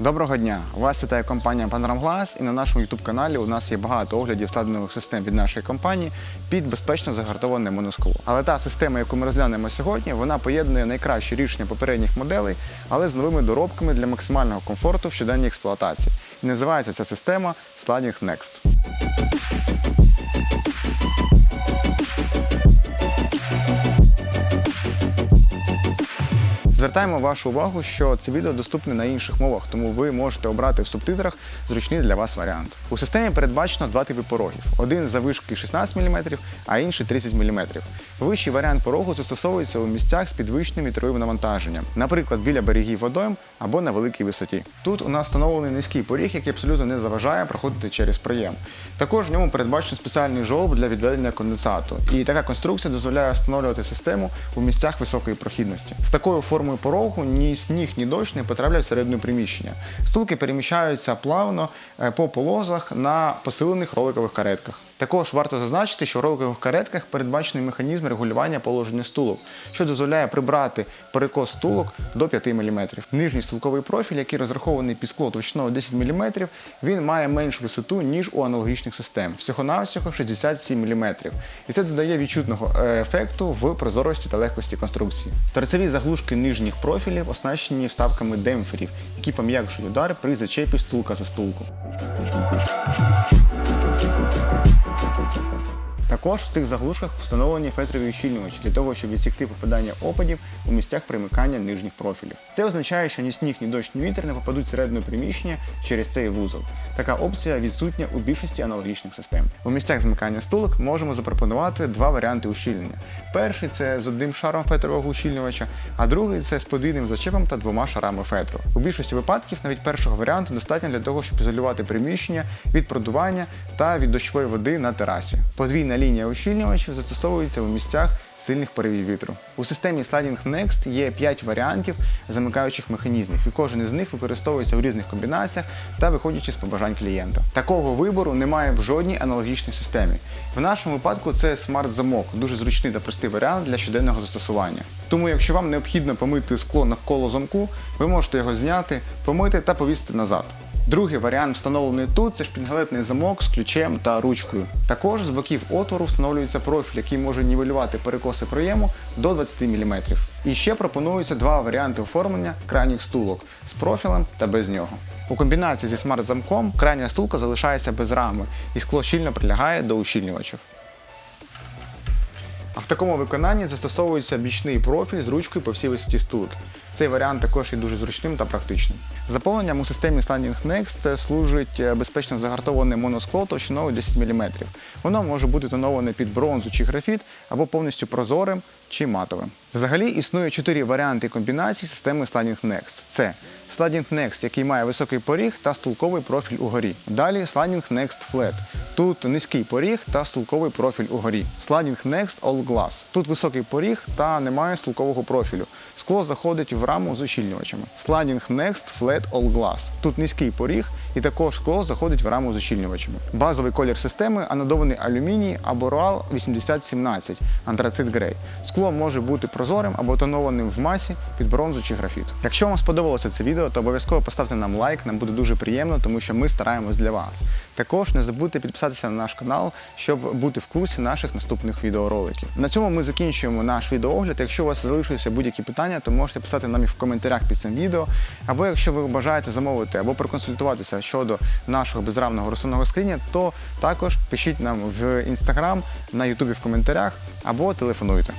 Доброго дня! Вас вітає компанія Panorama і на нашому youtube каналі у нас є багато оглядів складених систем від нашої компанії під безпечно загартоване моноскло. Але та система, яку ми розглянемо сьогодні, вона поєднує найкращі рішення попередніх моделей, але з новими доробками для максимального комфорту в щоденній експлуатації. І називається ця система Sliding Next. Звертаємо вашу увагу, що це відео доступне на інших мовах, тому ви можете обрати в субтитрах зручний для вас варіант. У системі передбачено два типи порогів: один завишки 16 мм, а інший 30 мм. Вищий варіант порогу застосовується у місцях з підвищеним вітровим навантаженням, наприклад, біля берегів водойм або на великій висоті. Тут у нас встановлений низький поріг, який абсолютно не заважає проходити через проєм. Також в ньому передбачено спеціальний жолоб для відведення конденсату. І така конструкція дозволяє встановлювати систему у місцях високої прохідності. З такою формою порогу ні сніг, ні дощ не потрапляють всередину приміщення. Стулки переміщаються плавно е, по полозах на посилених роликових каретках. Також варто зазначити, що в роликових каретках передбачений механізм регулювання положення стулок, що дозволяє прибрати перекос стулок до 5 мм. Нижній стулковий профіль, який розрахований під скло товщиною 10 мм, він має меншу висоту, ніж у аналогічних систем, всього-навсього 67 мм. І це додає відчутного е, ефекту в прозорості та легкості конструкції. Торцеві заглушки нижніх профілів оснащені вставками демпферів, які пом'якшують удар при зачепі стулка за стулку. Також в цих заглушках встановлені фетрові ущільнювачі для того, щоб відсікти попадання опадів у місцях примикання нижніх профілів. Це означає, що ні сніг, ні дощ, ні вітер не попадуть всередину приміщення через цей вузол. Така опція відсутня у більшості аналогічних систем. У місцях змикання стулок можемо запропонувати два варіанти ущільнення. Перший це з одним шаром фетрового ущільнювача, а другий це з подвійним зачепом та двома шарами фетру. У більшості випадків навіть першого варіанту достатньо для того, щоб ізолювати приміщення від продування та від дощової води на терасі. Подвійна лінія ущільнювачів застосовується у місцях сильних поривів вітру. У системі Sliding Next є 5 варіантів замикаючих механізмів, і кожен із них використовується у різних комбінаціях та виходячи з побажань клієнта. Такого вибору немає в жодній аналогічній системі. В нашому випадку це смарт-замок, дуже зручний та простий варіант для щоденного застосування. Тому, якщо вам необхідно помити скло навколо замку, ви можете його зняти, помити та повісити назад. Другий варіант, встановлений тут, це шпінгалетний замок з ключем та ручкою. Також з боків отвору встановлюється профіль, який може нівелювати перекоси проєму до 20 мм. І ще пропонуються два варіанти оформлення крайніх стулок з профілем та без нього. У комбінації зі смарт-замком крайня стулка залишається без рами і скло щільно прилягає до ущільнювачів. А в такому виконанні застосовується бічний профіль з ручкою по всій висоті стулки. Цей варіант також є дуже зручним та практичним. Заповненням у системі Sliding Next служить е, безпечно загартоване моноскло товщиною 10 мм. Воно може бути тоноване під бронзу чи графіт або повністю прозорим чи матовим. Взагалі існує чотири варіанти комбінації системи Sliding Next. Це Sliding Next, який має високий поріг та стулковий профіль угорі. Далі Sliding Next Flat. Тут низький поріг та стулковий профіль угорі. Sliding Next All Glass. Тут високий поріг та немає стулкового профілю. Скло заходить в раму з ущільнювачами. Sliding Next Flat All Glass. Тут низький поріг і також скло заходить в раму з ущільнювачами. Базовий колір системи анодований алюміній або RAL 8017 антрацит грей. Скло може бути прозорим або тонованим в масі під бронзу чи графіт. Якщо вам сподобалося це відео, то обов'язково поставте нам лайк, нам буде дуже приємно, тому що ми стараємось для вас. Також не забудьте підписатися на наш канал, щоб бути в курсі наших наступних відеороликів. На цьому ми закінчуємо наш відеоогляд. Якщо у вас залишилися будь-які питання, то можете писати нам їх в коментарях під цим відео. Або якщо ви бажаєте замовити або проконсультуватися щодо нашого безрамного розсувного скріння, то також пишіть нам в інстаграм, на ютубі в коментарях або телефонуйте.